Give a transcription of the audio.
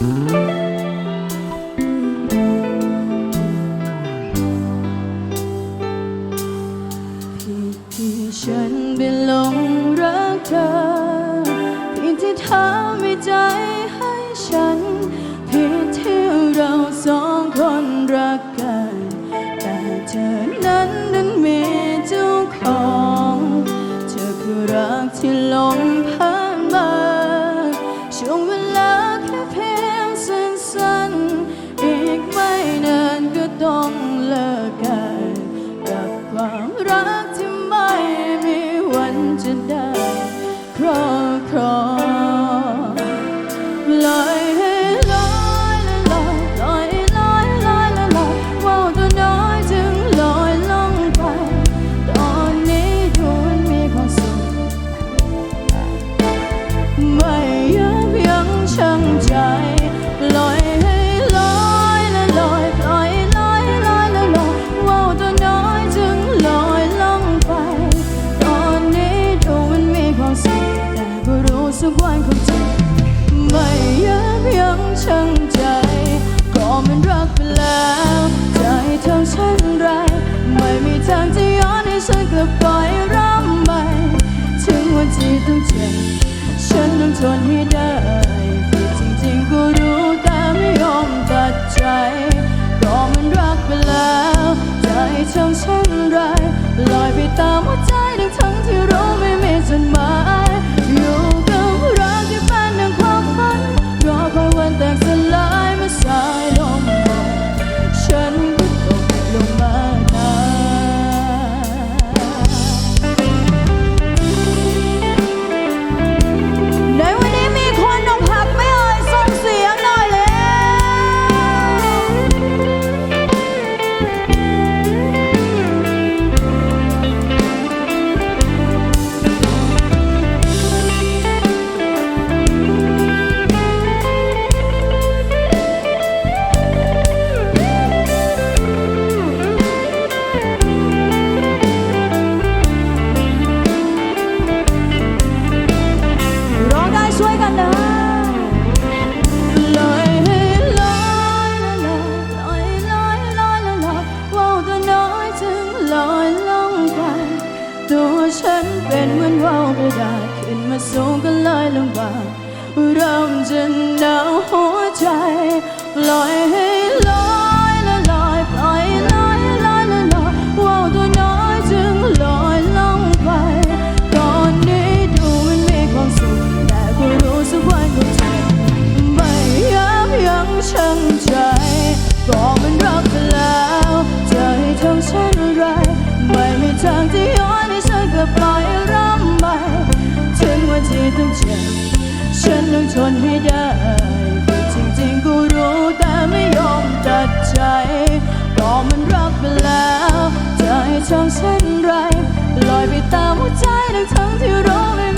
ที่ฉันไปหลงรักเธอผิดที่เธอไม่ใจให้ฉันผิดที่เราสองคนรักกัน แต่เธอนั้น And I. ฉันกลับปล่อยร่ำไปถึงวันที่ต้องเจ็บฉันต้องทนให้ได้ผิจริงๆก็รู้แต่ไม่ยอมตัดใจก็มันรักไปแล้วใจทำฉันไรลอยไปตามหัวใจทั้งทั้งที่รู้ไม่มีจนมา ได้ ขึ้นมาสูงก็ลลยลำบากเริ่มจะหนาวหัวใจลอยให้ ต้องเจ็บฉันต้องทนให้ได้จริงๆกูรู้แต่ไม่ยอมตัดใจก็มันรักไปแล้วจะให้ช่องเช่นไรลอยไปตามหัวใจทั้ทั้งที่รู้ไม่